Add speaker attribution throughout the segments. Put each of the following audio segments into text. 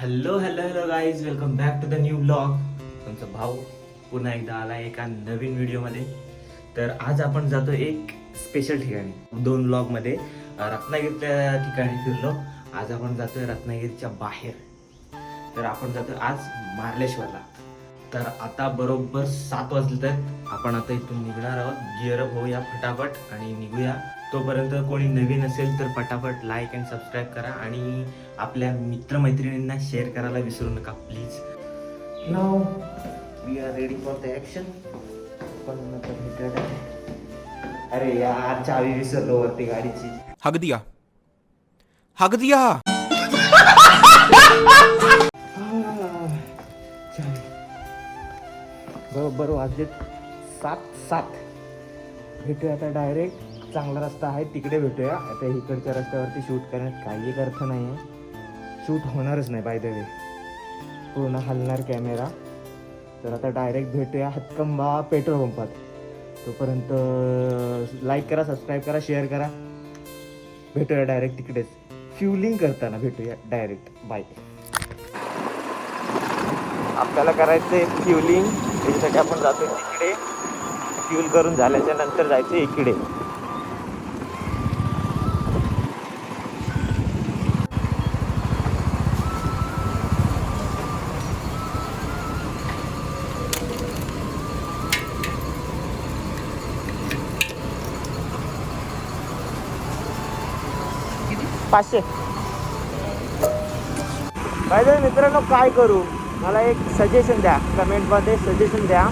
Speaker 1: Hello hello hello guys welcome back to the new blog तुमचा भाऊ पुन्हा एकदा आला एका नवीन व्हिडिओमध्ये. तर आज आपण जातो एक स्पेशल ठिकाणी. दोन ब्लॉगमध्ये रत्नागिरीच्या ठिकाणी फिरलो. आज आपण जातोय रत्नागिरीच्या बाहेर. तर आपण जातो आज मार्लेश्वरला. तर आता बरोबर सात वाजले आहेत आपण आता इथून निघणार आहोत. गिअरअप होऊया फटाफट आणि निघूया. तोपर्यंत कोणी नवीन असेल तर पटापट लाईक अँड सबस्क्राईब करा आणि आपल्या मित्रमैत्रिणींना शेअर करायला विसरू नका please now we are ready for the action पण? अरे यार चावी विसरलो वरती गाडीची.
Speaker 2: हग दिया. हग दिया.
Speaker 1: चावी. बरोबर वाजलेत सात सात. भेटूया आता डायरेक्ट चांगला रस्ता आहे तिकडे भेटूया. आता इकडच्या रस्त्यावरती शूट करण्यात काही एक अर्थ नाही आहे शूट होणारच नाही बाय द वे पूर्ण हलणार कॅमेरा तर आता डायरेक्ट भेटूया हत्कंबा पेट्रोल पंपात तोपर्यंत लाईक करा सबस्क्राईब करा शेअर करा. भेटूया डायरेक्ट तिकडेच. फ्युलिंग करताना भेटूया डायरेक्ट बाय आपल्याला करायचं आहे फ्युलिंग त्याच्यासाठी आपण जातो तिकडे. फ्युल करून झाल्याच्यानंतर जायचं इकडे. पाचशे. पाहिजे मित्रांनो काय करू? मला एक सजेशन द्या. कमेंटमध्ये सजेशन द्या.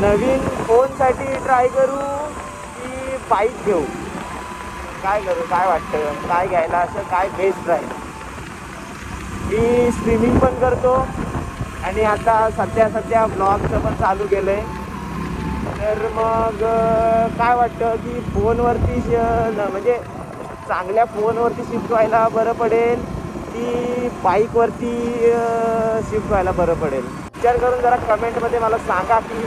Speaker 1: नवीन फोनसाठी ट्राय करू की बाईक घेऊ? काय करू? काय वाटतं? काय घ्यायला असं? काय बेस्ट राहील मी स्ट्रीमिंग पण करतो. आणि आता सध्या सध्या ब्लॉगचं पण चालू केलं आहे तर मग काय वाटतं की फोनवरती श- न- म्हणजे चांगल्या फोनवरती शिफ्ट व्हायला बरं पडेल? की बाईकवरती शिफ्ट व्हायला बरं पडेल. विचार करून जरा कमेंटमध्ये मला सांगा की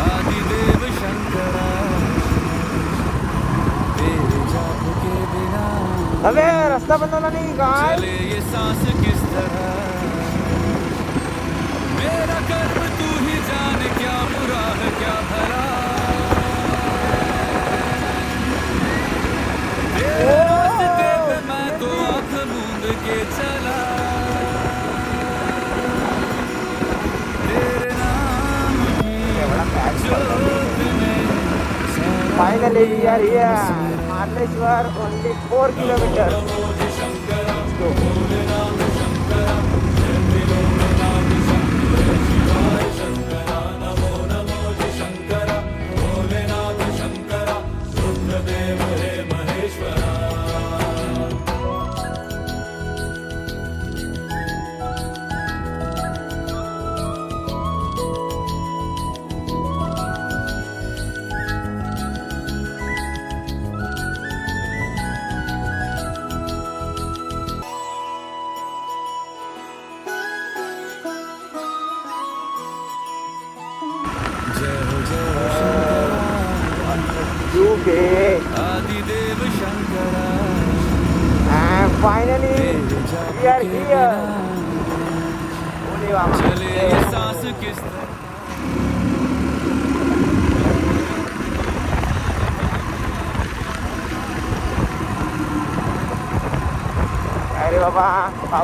Speaker 2: आदिदेव
Speaker 1: अबे रस्ता बनवला नाही काय? Finally we are here Marleshwar only four kilometre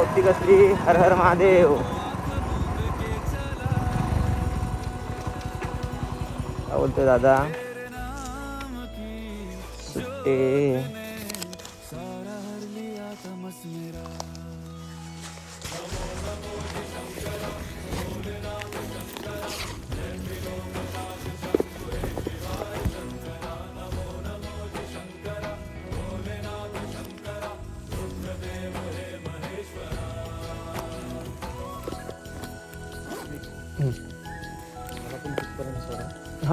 Speaker 1: पावती कसली? हर हर महादेव. काय बोलतोय दादा? सुट्टे.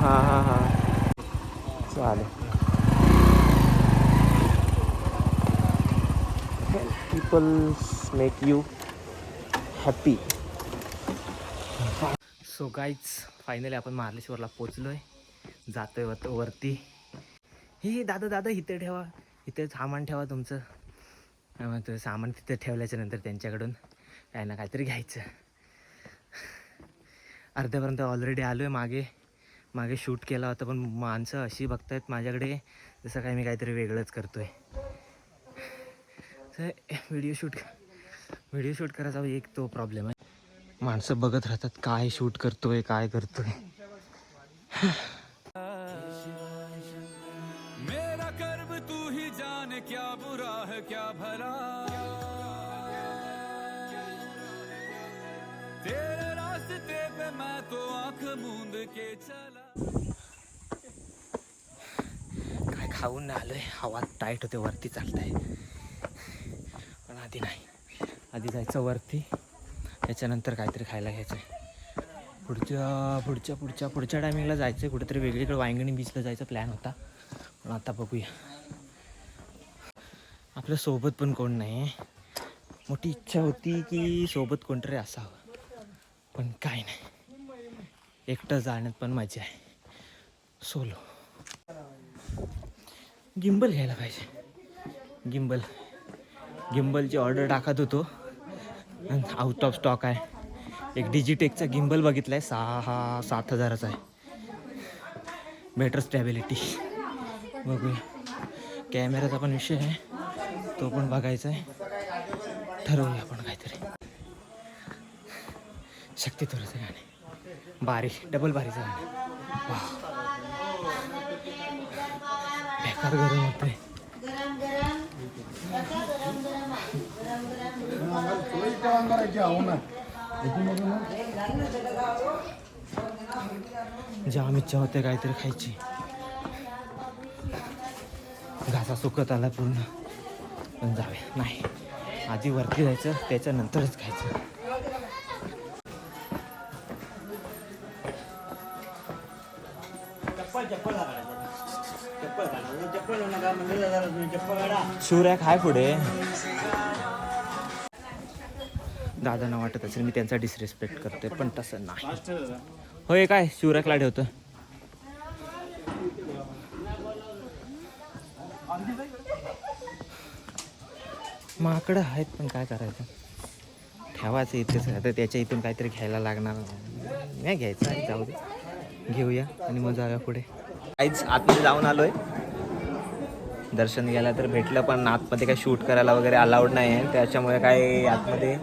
Speaker 1: हां हां हां. चालेल. Peoples make you happy so गाईच finally आपण महालेश्वरला पोचलो आहे जातोय वर वरती. हे दादा दादा इथे ठेवा. इथे सामान ठेवा तुमचं. काय म्हणतो सामान तिथे ठेवल्याच्या नंतर त्यांच्याकडून काय ना काहीतरी घ्यायचं. अर्ध्यापर्यंत ऑलरेडी आलो आहे मागे. मागे शूट केला होता पण माणसं अशी बघतायत माझ्याकडे जसं काय मी काहीतरी वेगळंच करतोय. व्हिडिओ शूट व्हिडिओ शूट करायचा एक तो प्रॉब्लेम आहे. माणसं बघत राहतात काय शूट करतोय काय करतोय.
Speaker 2: मेरा कर्म तू ही जाने क्या बुरा है क्या भला। तेरे रास्ते पे मैं तो आंख मूंद के चला
Speaker 1: काय खाऊन नाही आलोय. हवा टाईट होते वरती चालताय. पण आधी नाही. आधी जायचं वरती. त्याच्यानंतर काहीतरी खायला घ्यायचं आहे पुढच्या पुढच्या पुढच्या पुढच्या टायमिंगला जायचं आहे कुठेतरी वेगळीकडे वांगणी बीचला जायचा प्लॅन होता. पण आता बघूया. आपल्यासोबत पण कोण नाही. मोठी इच्छा होती की सोबत कोणतरी असावं. पण काय नाही. एकटं जाण्यात पण मजा आहे. सोलो. गिंबल घ्यायला पाहिजे. गिंबल. गिंबलची ऑर्डर टाकत होतो. आउट ऑफ स्टॉक आहे. एक डिजिटेकचा गिंबल बघितला आहे सहा सात हजाराचा आहे. बेटर स्टॅबिलिटी बघूया. कॅमेराचा पण विषय आहे. तो पण बघायचा आहे. ठरवूया आपण काहीतरी. शक्ती थोडंसं गाणे. भारी डबल भारी गाणे वा बेकार गरम होतंय. जाम इच्छा होते काहीतरी खायची. घासा सुकत आला पूर्ण. पण जावे नाही. आधी वरती जायचं त्याच्यानंतरच खायचं. शिवराय काय पुढे. दादांना वाटत असेल मी त्यांचा डिसरेस्पेक्ट करते पण तसं नाही. होय काय? शिवराकला ठेवतं माकडं आहेत पण काय करायचं? ठेवायचं इथेच आता त्याच्या इथून काहीतरी घ्यायला लागणार नाही. घ्यायचं जाऊ दे. घेऊया आणि मग जाऊया पुढे. काहीच आतमध्ये जाऊन आलोय. दर्शन घ्यायला तर भेटलं पण आतमध्ये काय शूट करायला वगैरे अलाउड नाही आहे. त्याच्यामुळे काय आतमध्ये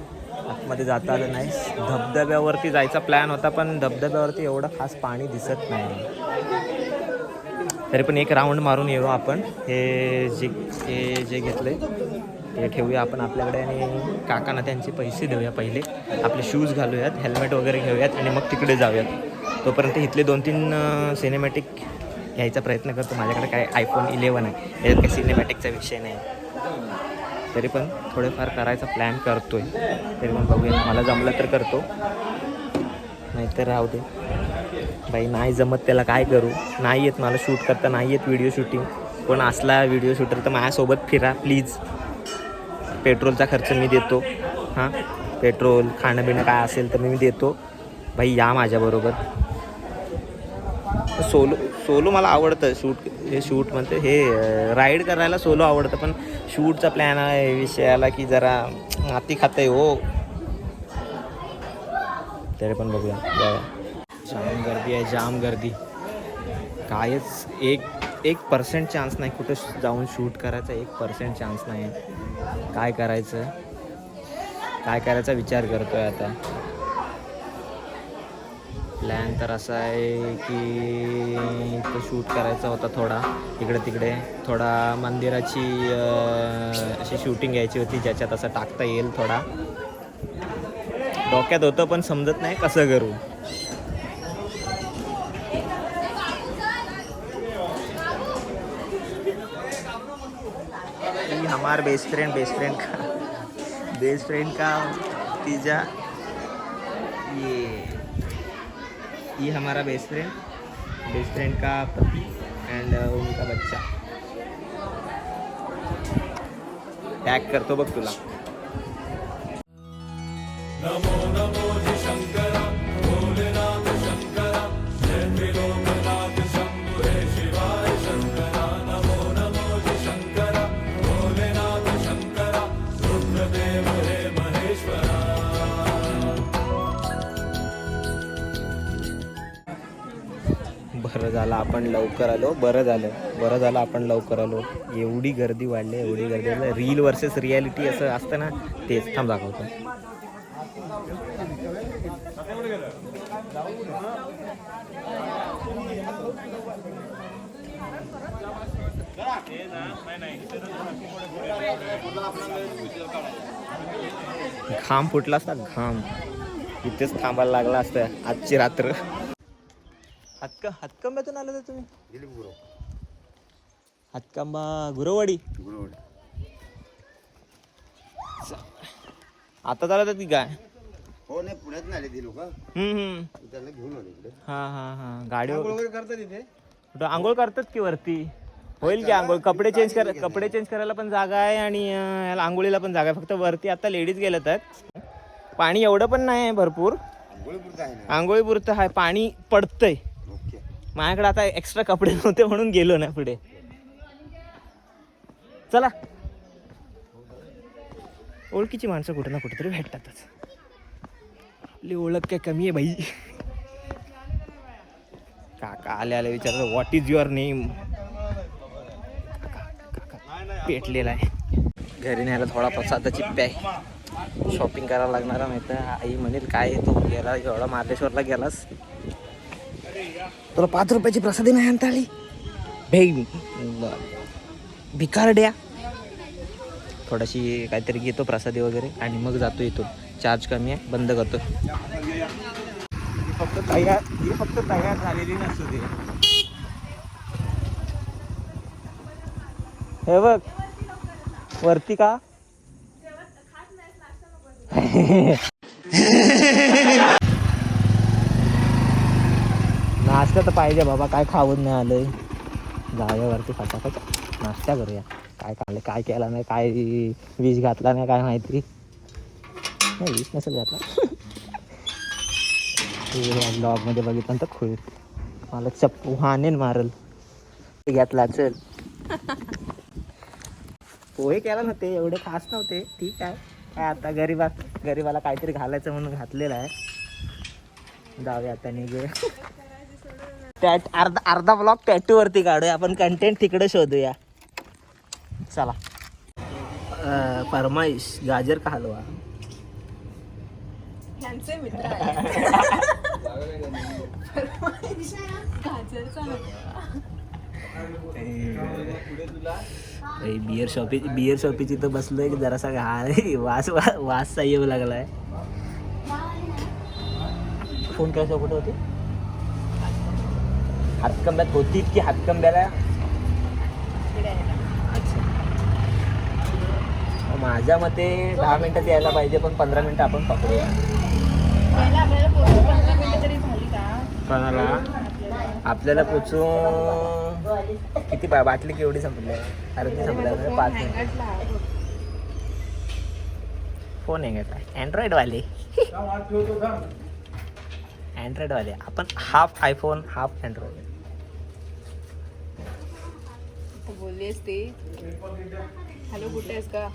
Speaker 1: आतमध्ये जाता आलं नाही. धबधब्यावरती जायचा प्लॅन होता पण धबधब्यावरती एवढं खास पाणी दिसत नाही. तरी पण एक राऊंड मारून येऊ आपण. हे जे हे जे घेतलंय ते ठेवूया आपण आपल्याकडे आणि काकांना त्यांचे पैसे देऊया पहिले. आपले शूज घालूयात हेल्मेट वगैरे घेऊयात आणि मग तिकडे जाऊयात. तोपर्यंत इथले दोन तीन सिनेमॅटिक घ्यायचा प्रयत्न करतो. माझ्याकडे काय आयफोन इलेवन आहे. याच्यात काही सिनेमॅटिकचा विषय नाही. तरी पण थोडेफार करायचा प्लॅन करतोय. तरी पण बघूया. मला जमलं तर करतो. नाहीतर राहू दे. बाई नाही जमत त्याला काय करू? नाही येत मला शूट करता नाही येत व्हिडिओ शूटिंग कोण असला व्हिडिओ शूटर तर माझ्यासोबत फिरा प्लीज पेट्रोलचा खर्च मी देतो. हां? पेट्रोल खाणं बिणं काय असेल तर मी देतो. बाई या माझ्याबरोबर. सोलो सोलो मला आवडतं शूट हे शूट म्हणते हे राईड करायला सोलो आवडतं पण शूटचा प्लॅन आहे विषय आला की जरा माती खातं आहे हो. तरी पण बघूया जाम गर्दी आहे जाम गर्दी. कायच एक एक पर्सेंट चान्स नाही कुठं जाऊन शूट करायचा एक पर्सेंट चान्स नाही. काय करायचं? काय करायचा विचार करतोय आता. प्लॅन तर असा आहे की इथं शूट करायचा होता थोडा. इकडे तिकडे. थोडा मंदिराची अशी शूटिंग घ्यायची होती ज्याच्यात असं टाकता येईल थोडा. डोक्यात होतं पण समजत नाही कसं करू. हमार बेस्ट फ्रेंड बेस्ट फ्रेंड का बेस्ट फ्रेंड का तीजा ये. हमारा बेस्ट फ्रेंड बेस्ट फ्रेंड का पति एंड uh, उनका बच्चा। टॅग करतो बघ तुला। बरं झालं आपण लवकर आलो. बरं झालं. बरं झालं आपण लवकर आलो. एवढी गर्दी वाढली एवढी गर्दी वाढली. रील वर्सेस रियालिटी असं असतं ना तेच. थांब दाखवतो. घाम फुटला असता घाम. इथेच थांबायला लागला असतं आजची रात्र. हातका हातकंब्यातून आलं तर तुम्ही? हातकंबा गुरववाडी. आता चालत की काय
Speaker 3: हो नाही पुण्यात नाही आले ती लोक.
Speaker 1: हम्म हम्म.
Speaker 3: त्यांना घेऊन आले इकडे.
Speaker 1: हा हा हा. गाडीवर
Speaker 3: वगैरे करतात इथे?
Speaker 1: कुठं आंघोळ करतात की वरती? होईल की आंघोळ? कपडे चेंज कर कपडे चेंज करायला पण जागा आहे आणि अं, याला आंघोळीला पण जागा आहे. फक्त वरती आता लेडीज गेल्या तर. पाणी एवढं पण नाही आहे भरपूर.
Speaker 3: आंघोळी पुरतं आहे ना?
Speaker 1: पाणी पडतंय. माझ्याकडे आता एक्स्ट्रा कपडे नव्हते म्हणून गेलो ना पुढे. चला. ओळखीची माणसं कुठे ना कुठेतरी भेटतातच. आपली ओळख काय कमी आहे बाई. काका आले आले विचारलं व्हॉट इज युअर नेम पेटलेला आहे. घरी न्यायला थोडा प्रसादाची पॅक शॉपिंग करायला लागणार नाही तर आई म्हणेल काय तू? गेला एवढा मार्लेश्वरला गेलास? तुला पाच रुपयाची प्रसादी नाही आणता आली? भेग भिकारड्या थोडीशी काहीतरी घेतो प्रसादी वगैरे आणि मग जातो इथून. चार्ज कमी आहे बंद करतो. फक्त तयार ही फक्त तयार झालेली नसू दे. हे बघ वरती का? नाश्ता तर पाहिजे बाबा काय खाऊन नाही आलंय. जाऊया वरती फटाफट नाश्ता करूया. काय खाल्लं काय केला नाही काय वीज घातला नाही काय माहिती. नाही वीज नसेल घातला. ब्लॉगमध्ये बघितलं तर खुळ. मला चप्पू हानेन मारल. घेतला चल. पोहे केला नव्हते एवढे खास नव्हते. ठीक आहे. काय आता गरीबा गरीबाला काहीतरी घालायचं म्हणून घातलेलं आहे. जाऊया आता निघूया. टॅट अर्धा अर्धा ब्लॉक टॅटू वरती काढूया. आपण कंटेंट तिकडे शोधूया. चला. फरमाईश गाजर का हलवा? बियर शॉपी बियर शॉपीची तर बसलोय की जरासा हा वास वा- वासचा येऊ लागलाय. फोन करायचं कुठं होते? हातकंब्यात होती की हातकंब्याला. माझ्या मते दहा मिनिटात यायला पाहिजे पण पंधरा मिनिटं आपण पकडूया.
Speaker 4: आपल्याला पोहोचून
Speaker 1: कोणाला? आपल्याला पोचून किती बा बाटली केवढी संपली? अर्धी संपल्या पाच मिनिट फोन आहे घेतला अँड्रॉइडवाले अँड्रॉइडवाले आपण हाफ आयफोन हाफ अँड्रॉइड
Speaker 4: बोललीस ती हॅलो कुठे आहेस का?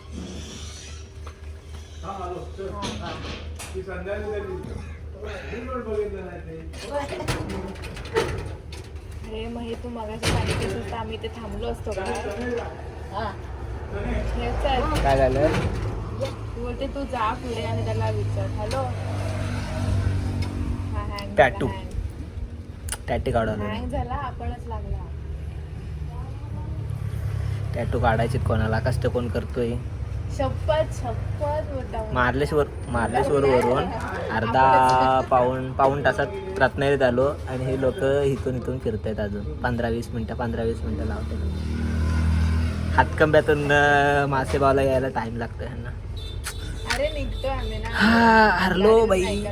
Speaker 4: अरे मग हे. तू. मगाशी सांगितलं असतं आम्ही ते थांबलो असतो का? हे.
Speaker 1: काय झालं?
Speaker 4: तू बोलते तू जा पुढे आणि त्याला विचार. हॅलो.
Speaker 1: Tattoo. टॅटू काढवलं
Speaker 4: हँग झाला आपणच लागला.
Speaker 1: टॅटू काढायचे कोणाला? कष्ट कोण करतोय? मार्लेश्वर मार्लेश्वर वरून अर्धा पाऊण पाऊण तासात रत्नागिरीत आलो आणि हे लोक इथून इथून फिरतायत अजून. पंधरा वीस मिनटं पंधरा वीस मिनटं लावतात. हातकंब्यातून अं, मासेबावला यायला टाइम लागतो ह्यांना.
Speaker 4: अरे निघतोय आम्ही ना.
Speaker 1: हा, हरलो बाई.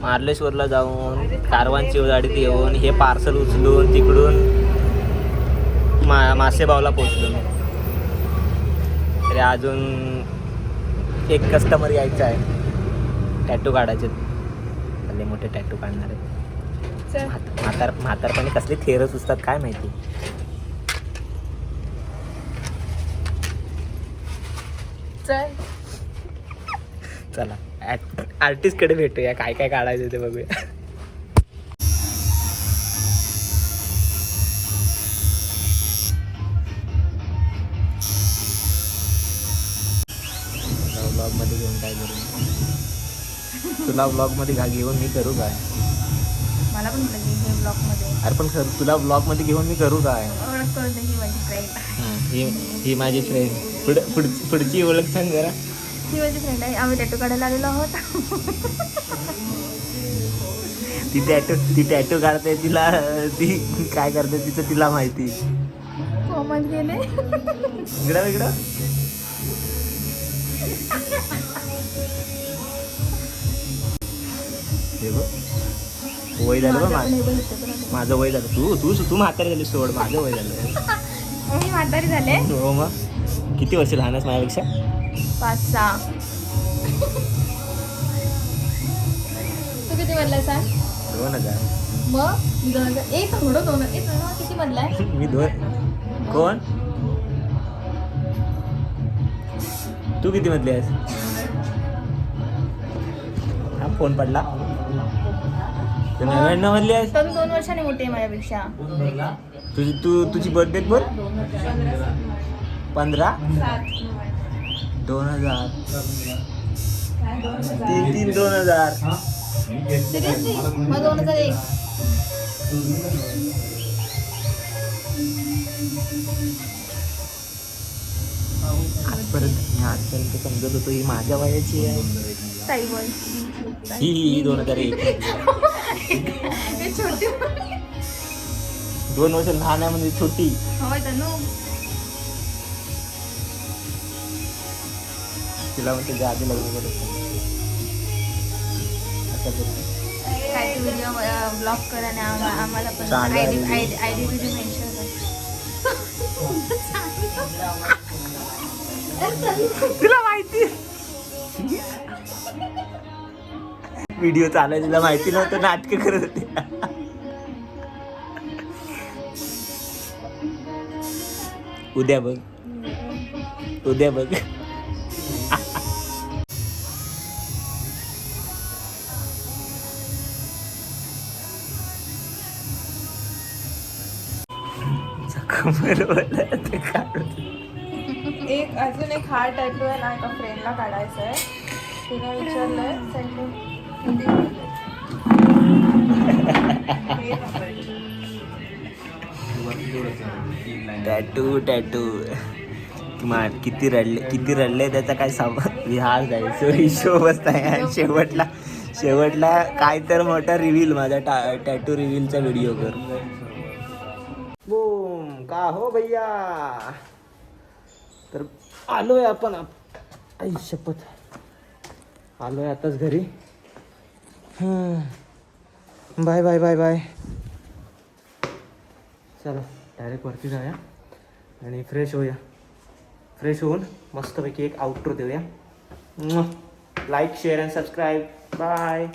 Speaker 1: मार्लेश्वरला जाऊन कारवांची गाडीत येऊन हे पार्सल उचलून तिकडून मा मासेबावला पोचलो मी. तरी अजून एक कस्टमर यायचा आहे. टॅटू काढायचे. भले मोठे टॅटू काढणार. आहे म्हातार म्हातारपणी कसले थेरच असतात काय माहिती?
Speaker 4: चल.
Speaker 1: चला. आर्टिस्टकडे भेटूया. काय काय काढायचं ते बघूया. तुला ब्लॉगमध्ये घा घेऊन मी करू काय?
Speaker 4: मला पण लगे हे ब्लॉकमध्ये.
Speaker 1: अरे पण खरं तुला ब्लॉगमध्ये घेऊन मी करू काय?
Speaker 4: ओळख करून दे ही माझी फ्रेंड
Speaker 1: हं, ही ही माझी फ्रेंड पुढ पुढची पुढची ओळख सांग जरा.
Speaker 4: ही माझी फ्रेंड आहे. आम्ही टॅटू काढायला आलेलो आहोत.
Speaker 1: ती टॅटू ती टॅटू काढते तिला ती काय करते तिचं तिला माहिती. इकडं इकडं. हे बघ. वय झालं बघ माझं वय झालं. तू तू तू म्हातारी झाली सोड. माझं वय झालं.
Speaker 4: मी म्हातारी झाले.
Speaker 1: हो मग. किती वर्ष लहान आहेस माझ्यापेक्षा?
Speaker 4: पाच सहा. तू किती म्हणलाय सांग
Speaker 1: दोन हजार.
Speaker 4: मग? मी दोन हजार एक थोडं दोन एक किती म्हणलाय
Speaker 1: मी दोन कोण? तू किती मधली आहेस? हा फोन पडला. तू नव्याण्णव मधली आहेस?
Speaker 4: तर दोन वर्षांनी मोठी आहे माझ्यापेक्षा.
Speaker 1: तुझी तू तुझी बर्थडे बोल पंधरा? दोन हजार. तीन तीन दोन हजार.
Speaker 4: सिरियसली मग दोन हजार एक.
Speaker 1: आजपर्यंत मी आजपर्यंत समजत होतो ही माझ्या वयाची आहे.
Speaker 4: ताई बोल.
Speaker 1: ही ही ही दोन हजार एक
Speaker 4: छोटी
Speaker 1: दोन वर्ष लहान आहे म्हणजे छोटी. तिला म्हणते जे आधी लग्न करत.
Speaker 4: काय तू व्हिडिओ ब्लॉग कर आणि आम्हा- आम्हाला पण
Speaker 1: चालेल.
Speaker 4: I D I D I D तुझी मेन्शन
Speaker 1: तिला माहिती? व्हिडिओ चालायला तिला माहिती नव्हतं नाटक करत होते. उद्या बघ. उद्या बघ.
Speaker 4: एक अजून एक हार्ट टॅटू आहे ना एका फ्रेंडला काढायचं आहे तिने विचारलंय
Speaker 1: टॅटू टॅटू किमान किती रडले किती रडले त्याचा काय विहार हा जायचो हिशोबच नाही शेवटला शेवटला काय तर मोठा रिव्हील माझा टा टॅटू रिव्हीलचा व्हिडिओ कर. बूम का हो भैया? तर आलोय आपण. आप- आई शपथ. आलोय आताच घरी. Bye bye bye bye. चला डायरेक्ट वरती जाऊया. आणि फ्रेश होऊया. फ्रेश होऊन मस्तपैकी एक आउटरो देऊया. Like share and subscribe bye